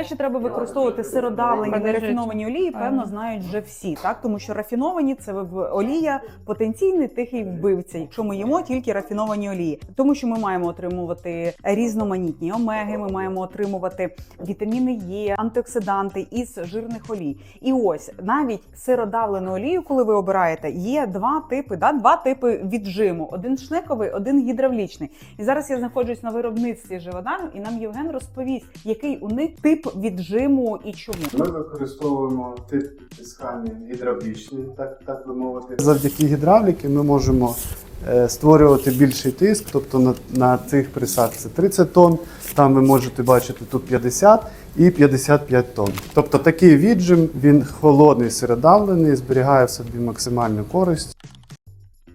Те, що треба використовувати сиродавлені нерафіновані олії, певно, знають вже всі, так? Тому що рафіновані це олія потенційний тихий вбивця, якщо ми їмо тільки рафіновані олії, тому що ми маємо отримувати різноманітні омеги, ми маємо отримувати вітаміни Е, антиоксиданти із жирних олій. І ось навіть сиродавлену олію, коли ви обираєте, є два типи, да, два типи віджиму: один шнековий, один гідравлічний. І зараз я знаходжусь на виробництві живодару, і нам Євген розповість, який у них тип віджиму і чому. Ми використовуємо тип підтискання гідравлічний, так, так би мовити. Завдяки гідравліки ми можемо е, створювати більший тиск, тобто на, на цих присадках це 30 тонн, там ви можете бачити тут 50 і 55 тонн. Тобто такий віджим, він холодний, сиродавлений, зберігає в собі максимальну користь.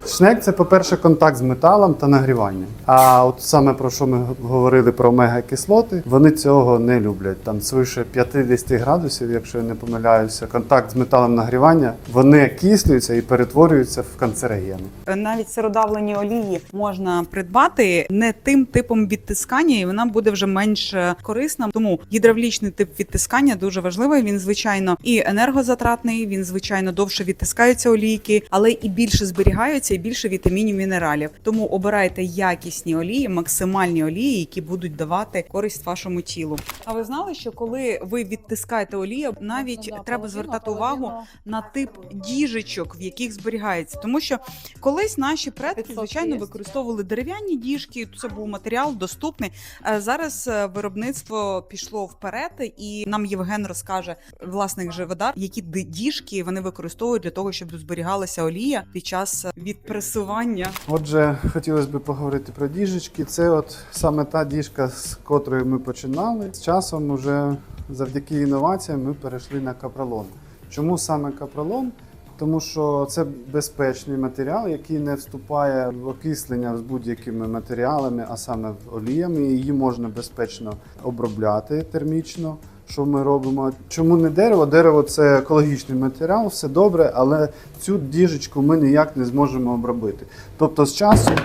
Шнек це, по-перше, контакт з металом та нагрівання. А от саме про що ми говорили про омега-кислоти, вони цього не люблять. Там свише 50 градусів, якщо я не помиляюся, контакт з металом нагрівання, вони кислюються і перетворюються в канцерогени. Навіть сиродавлені олії можна придбати не тим типом відтискання, і вона буде вже менш корисна. Тому гідравлічний тип відтискання дуже важливий. Він звичайно і енергозатратний, він звичайно довше відтискаються олійки, але і більше зберігаються, і більше вітамінів, мінералів. Тому обирайте якісні олії, максимальні олії, які будуть давати користь вашому тілу. А ви знали, що коли ви відтискаєте олію, навіть треба звертати увагу на тип діжечок, в яких зберігається, тому що колись наші предки звичайно використовували дерев'яні діжки. Це був матеріал доступний. Е, Зараз е, виробництво пішло вперед, і нам Євген розкаже власник живодар, які діжки вони використовують для того, щоб зберігалася олія під час е, відпресування. Отже, хотілося б поговорити про діжечки. Це от саме та діжка, з котрої ми починали. З часом, уже завдяки інноваціям, ми перейшли на капролон. Чому саме капролон? Тому що це безпечний матеріал, який не вступає в окислення з будь-якими матеріалами, а саме в оліями. Її можна безпечно обробляти термічно. Що ми робимо? Чому не дерево? Дерево це екологічний матеріал, все добре, але цю діжечку ми ніяк не зможемо обробити. Тобто з часом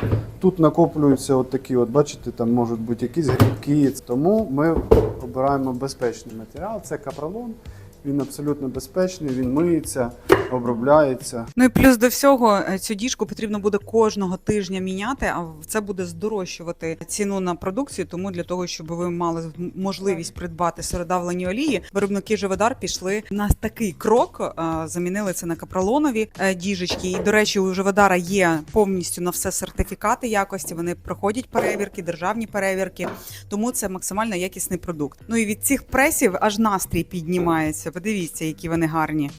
тут накоплюються от такі, от бачите, там можуть бути якісь грибки. Тому ми обираємо безпечний матеріал. Це капролон. Він абсолютно безпечний, він миється, обробляється. Ну і плюс до всього е, цю діжку потрібно буде кожного тижня міняти, а це буде здорожчувати ціну на продукцію. Тому для того, щоб ви мали можливість придбати сиродавлені олії, виробники Живодар пішли на такий крок, е, замінили це на капролонові е, діжечки. І до речі, у Живодара є повністю на все сертифікати якості. Вони проходять перевірки, державні перевірки. Тому це максимально якісний продукт. Ну і від цих пресів аж настрій піднімається. Подивіться, які вони гарні.